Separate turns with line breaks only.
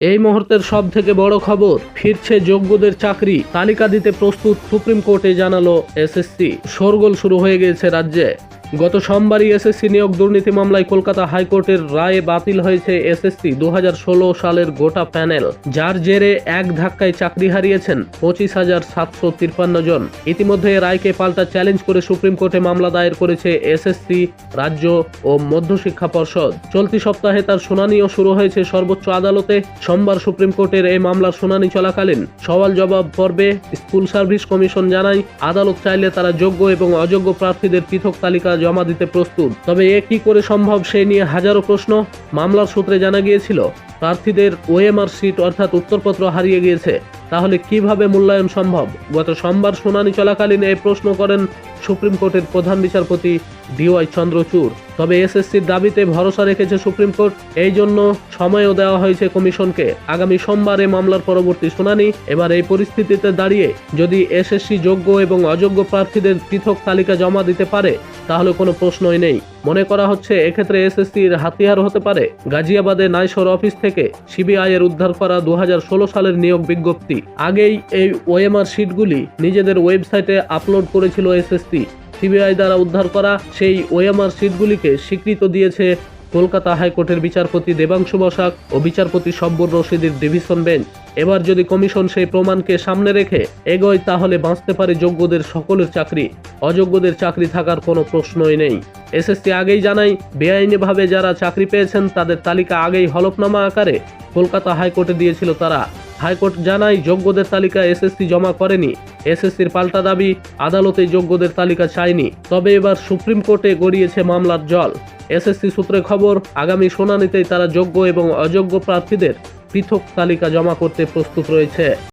এই মুহূর্তের সব থেকে বড় খবর, ফিরছে যোগ্যদের চাকরি। তালিকা দিতে প্রস্তুত সুপ্রিম কোর্টে জানালো এসএসসি। শোরগোল শুরু হয়ে গিয়েছে রাজ্যে। গত সোমবারই এসএসসি নিয়োগ দুর্নীতি মামলায় কলকাতা হাইকোর্টের রায়ে বাতিল হয়েছে এসএসসি দু হাজার ষোলো সালের গোটা প্যানেল, যার জেরে এক ধাক্কায় চাকরি হারিয়েছেন পঁচিশ হাজার সাতশো তিপ্পান্ন জন। ইতিমধ্যে রায়কে পাল্টা চ্যালেঞ্জ করে সুপ্রিম কোর্টে মামলা দায়ের করেছে এসএসসি, রাজ্য ও মধ্যশিক্ষা পর্ষদ। চলতি সপ্তাহে তার শুনানিও শুরু হয়েছে সর্বোচ্চ আদালতে। সোমবার সুপ্রিম কোর্টের এই মামলার শুনানি চলাকালীন সওয়াল জবাব পর্বে স্কুল সার্ভিস কমিশন জানায়, আদালত চাইলে তারা যোগ্য এবং অযোগ্য প্রার্থীদের পৃথক তালিকা জমা দিতে প্রস্তুত। তবে এ কি করে সম্ভব সে নিয়ে হাজারো প্রশ্ন, মামলার সূত্রে জানা গিয়েছিল। প্রার্থীদের ওএমআর সিট অর্থাৎ উত্তরপত্র হারিয়ে গিয়েছে। তাহলে কীভাবে মূল্যায়ন সম্ভব? গত সোমবার শুনানি চলাকালীন এই প্রশ্ন করেন সুপ্রিম কোর্টের প্রধান বিচারপতি ডিওয়াই চন্দ্রচূড়। তবে এসএসসির দাবিতে ভরসা রেখেছে সুপ্রিম কোর্ট। এই জন্য সময়ও দেওয়া হয়েছে কমিশনকে। আগামী সোমবারে মামলার পরবর্তী শুনানি। এবার এই পরিস্থিতিতে দাঁড়িয়ে যদি এসএসসি যোগ্য এবং অযোগ্য প্রার্থীদের পৃথক তালিকা জমা দিতে পারে, তাহলে কোনো প্রশ্নই নেই। মনে করা হচ্ছে এক্ষেত্রে এসএসসির হাতিয়ার হতে পারে। গাজিয়াবাদে নাইসর অফিস থেকে সিবিআই এর উদ্ধার করা দু হাজার ষোলো সালের নিয়োগ বিজ্ঞপ্তি। আগেই এই ওএমআর শিটগুলি নিজেদের ওয়েবসাইটে আপলোড করেছিল এসএসসি। সিবিআই দ্বারা উদ্ধার করা সেই ওএমআর সিটগুলিকে স্বীকৃত দিয়েছে কলকাতা হাইকোর্টের বিচারপতি দেবাংশু বসাক ও বিচারপতি সব্বর রশিদের ডিভিশন বেঞ্চ। এবার যদি কমিশন সেই প্রমাণকে সামনে রেখে এগোয়, তাহলে বাঁচতে পারে যোগ্যদের সকলের চাকরি। অযোগ্যদের চাকরি থাকার কোনো প্রশ্নই নেই। এসএসসি আগেই জানাই বেআইনিভাবে যারা চাকরি পেয়েছেন, তাদের তালিকা আগেই হলফনামা আকারে কলকাতা হাইকোর্টে দিয়েছিল তারা। হাইকোর্ট জানায় যোগ্যদের তালিকা এসএসসি জমা করেনি। এসএসসির পাল্টা দাবি, আদালতে যোগ্যদের তালিকা চায়নি। তবে এবার সুপ্রিম কোর্টে গড়িয়েছে মামলার জল। এসএসসি সূত্রে খবর, আগামী শুনানিতেই তারা যোগ্য এবং অযোগ্য প্রার্থীদের পৃথক তালিকা জমা করতে প্রস্তুত রয়েছে।